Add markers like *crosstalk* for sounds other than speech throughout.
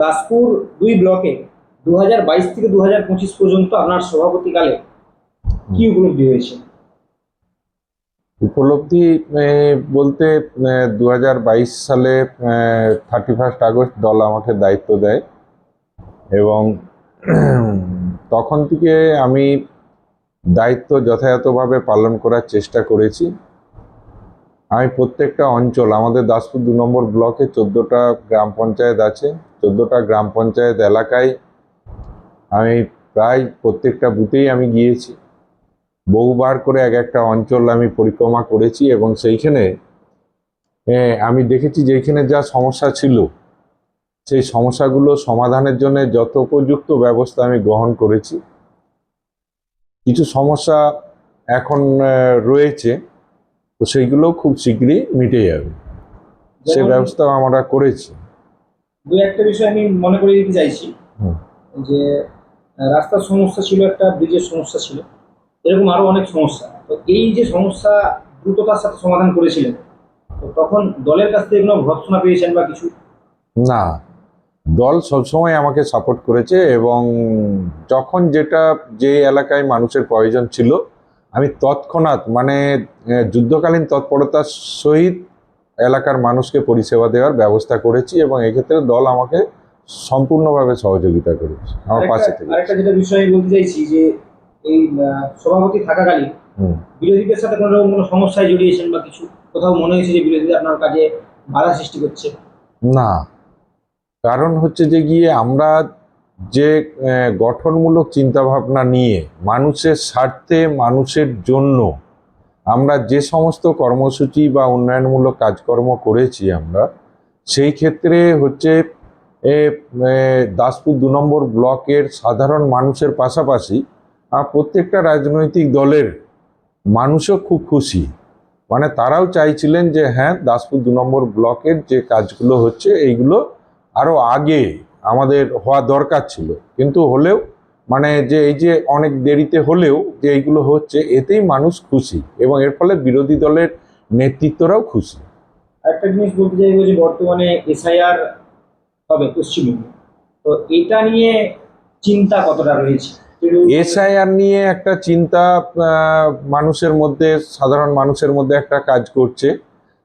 দাসপুর দুই ব্লকে দু হাজার বাইশ থেকে দু হাজার পঁচিশ পর্যন্ত আপনার সভাপতিকালে কি উপলব্ধি হয়েছে? উপলব্ধি বলতে দু হাজার বাইশ সালে থার্টি ফার্স্ট আগস্ট দল আমাকে দায়িত্ব দেয় এবং *clears throat* তখন থেকে আমি দায়িত্ব যথাযথভাবে পালন করার চেষ্টা করেছি। আমি প্রত্যেকটা অঞ্চল, আমাদের দাসপুর দু নম্বর ব্লকে চোদ্দোটা গ্রাম পঞ্চায়েত আছে, চোদ্দোটা গ্রাম পঞ্চায়েত এলাকায় আমি প্রায় প্রত্যেকটা বুথেই আমি গিয়েছি। বহুবার করে এক একটা অঞ্চল আমি পরিক্রমা করেছি এবং সেইখানে আমি দেখেছি যেখানে যা সমস্যা ছিল, সেই সমস্যাগুলো সমাধানের জন্য যত যথোপযুক্ত ব্যবস্থা আমি গ্রহণ করেছি। কিছু সমস্যা এখন রয়েছে। তো সেইগুলো খুব শীঘ্রই মিটে যাবে। সে যেমন ব্যবস্থাও আমরা করেছি। দু একটা বিষয় আমি মনে করে দিতে চাইছি। যে রাস্তার সমস্যা ছিল একটা ব্রিজের সমস্যা ছিল। এরকম আরও অনেক সমস্যা। তো এই যে সমস্যা দ্রুততার সাথে সমাধান করেছিলেন তো তখন দলের কাছ থেকে কোনো ভর্সনা পেয়েছেন বা কিছু? না। দল সবসময় আমাকে সাপোর্ট করেছে এবং যখন যেটা যে এলাকায় মানুষের প্রয়োজন ছিল আমি তৎক্ষণাৎ মানে যুদ্ধকালীন তৎপরতার সহিত এলাকার মানুষকে পরিষেবা দেওয়ার ব্যবস্থা করেছি এবং এক্ষেত্রে দল আমাকে সম্পূর্ণভাবে সহযোগিতা করেছে আমার পাশে থেকে। আরেকটা যেটা বিষয় বলতে চাইছি যে এই সভাপতি থাকাকালীন বিরোধীদের সাথে কোনো রকম কোনো সমস্যায় জড়িয়েছেন বা কিছু কোথাও মনে হয়েছে যে বিরোধীরা আপনার কাজে বাধা সৃষ্টি করছে? না। কারণ হচ্ছে যে গিয়ে আমরা যে গঠনমূলক চিন্তাভাবনা নিয়ে মানুষের স্বার্থে, মানুষের জন্য আমরা যে সমস্ত কর্মসূচি বা উন্নয়নমূলক কাজকর্ম করেছি আমরা, সেই ক্ষেত্রে হচ্ছে দাসপুর দু নম্বর ব্লকের সাধারণ মানুষের পাশাপাশি প্রত্যেকটা রাজনৈতিক দলের মানুষও খুব খুশি। মানে তারাও চাইছিলেন যে হ্যাঁ দাসপুর দু নম্বর ব্লকের যে কাজগুলো হচ্ছে, এইগুলো আরও আগে আমাদের হওয়া দরকার ছিল। কিন্তু হলেও মানে যে এই যে অনেক দেরিতে হলেও যে এইগুলো হচ্ছে এতেই মানুষ খুশি এবং এর ফলে বিরোধী দলের নেতৃত্বরাও খুশি। আরেকটা জিনিস বলতে চাইব যে বর্তমানে এসআইআর হবে পশ্চিমবঙ্গে তো এটা নিয়ে চিন্তা কতটা রয়েছে? এসআইআর নিয়ে একটা চিন্তা মানুষের মধ্যে সাধারণ মানুষের মধ্যে একটা কাজ করছে।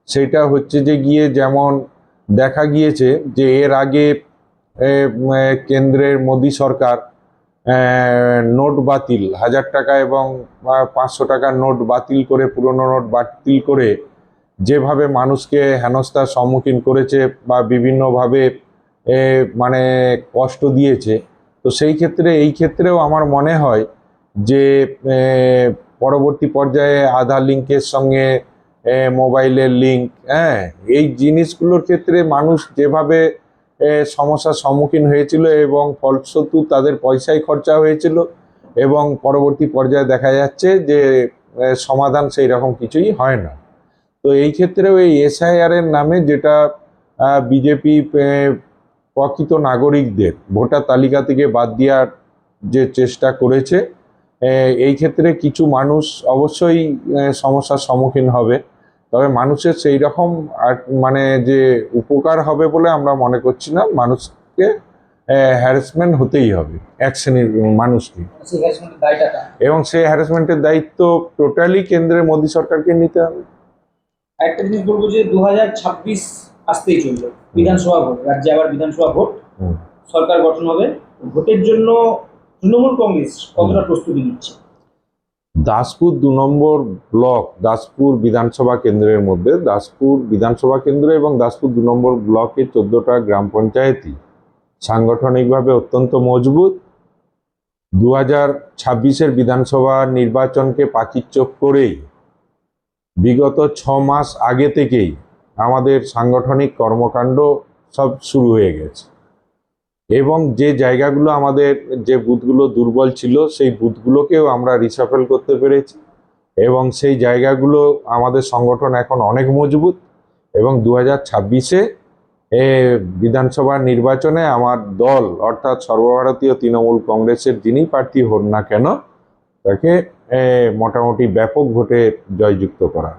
সেটা হচ্ছে যে গিয়ে যেমন দেখা গিয়েছে যে এর আগে কেন্দ্রের মোদী সরকার নোট বাতিল, হাজার টাকা এবং পাঁচশো টাকার নোট বাতিল করে, পুরনো নোট বাতিল করে যেভাবে মানুষকে হেনস্থার সম্মুখীন করেছে বা বিভিন্নভাবে মানে কষ্ট দিয়েছে, তো সেই ক্ষেত্রে, এই ক্ষেত্রেও আমার মনে হয় যে পরবর্তী পর্যায়ে আধার লিঙ্কের সঙ্গে মোবাইলের লিঙ্ক হ্যাঁ এই জিনিসগুলোর ক্ষেত্রে মানুষ যেভাবে সমস্যার সম্মুখীন হয়েছিল এবং ফলস্বরূপ তাদের পয়সাই খরচা হয়েছিল এবং পরবর্তী পর্যায়ে দেখা যাচ্ছে যে সমাধান সেই রকম কিছুই হয় না। তো এই ক্ষেত্রেও এই এসআইআর এর নামে যেটা বিজেপি প্রকৃত নাগরিকদের ভোটার তালিকা থেকে বাদ দেওয়ার যে চেষ্টা করেছে এই ক্ষেত্রে কিছু মানুষ অবশ্যই সমস্যার সম্মুখীন হবে। তবে মানুষের সেই রকম মানে যে উপকার হবে বলে আমরা মনে করছি না। মানুষকে হ্যারাসমেন্ট হতেই হবে এক শ্রেণির মানুষকে? এবং সেই হ্যারাসমেন্টের দায়িত্ব টোটালি কেন্দ্রে মোদী সরকারকে নিতে হবে। একটা জিনিস বলব যে দু হাজার ছাব্বিশ আসতেই চলবে বিধানসভা ভোট। রাজ্যে আবার বিধানসভা ভোট। সরকার গঠন হবে। ভোটের জন্য তৃণমূল কংগ্রেস কতটা প্রস্তুতি নিচ্ছে? দাসপুর দু নম্বর ব্লক দাসপুর বিধানসভা কেন্দ্রের মধ্যে, দাসপুর বিধানসভা কেন্দ্র এবং দাসপুর দু নম্বর ব্লকের চোদ্দোটা গ্রাম পঞ্চায়েতই সাংগঠনিকভাবে অত্যন্ত মজবুত। দু হাজার ছাব্বিশের বিধানসভা নির্বাচনকে পাখির চোখ করেই বিগত ছ মাস আগে থেকেই আমাদের সাংগঠনিক কর্মকাণ্ড সব শুরু হয়ে গেছে। এবং যে জায়গাগুলো আমাদের যে বুথগুলো দুর্বল ছিল, সেই বুথগুলোকেও আমরা রিসাফেল করতে পেরেছি এবং সেই জায়গাগুলো আমাদের সংগঠন এখন অনেক মজবুত এবং দু হাজার ছাব্বিশে এ বিধানসভা নির্বাচনে আমার দল, অর্থাৎ সর্বভারতীয় তৃণমূল কংগ্রেসের যিনি প্রার্থী হন না কেন, তাকে মোটামুটি ব্যাপক ভোটে জয়যুক্ত করা।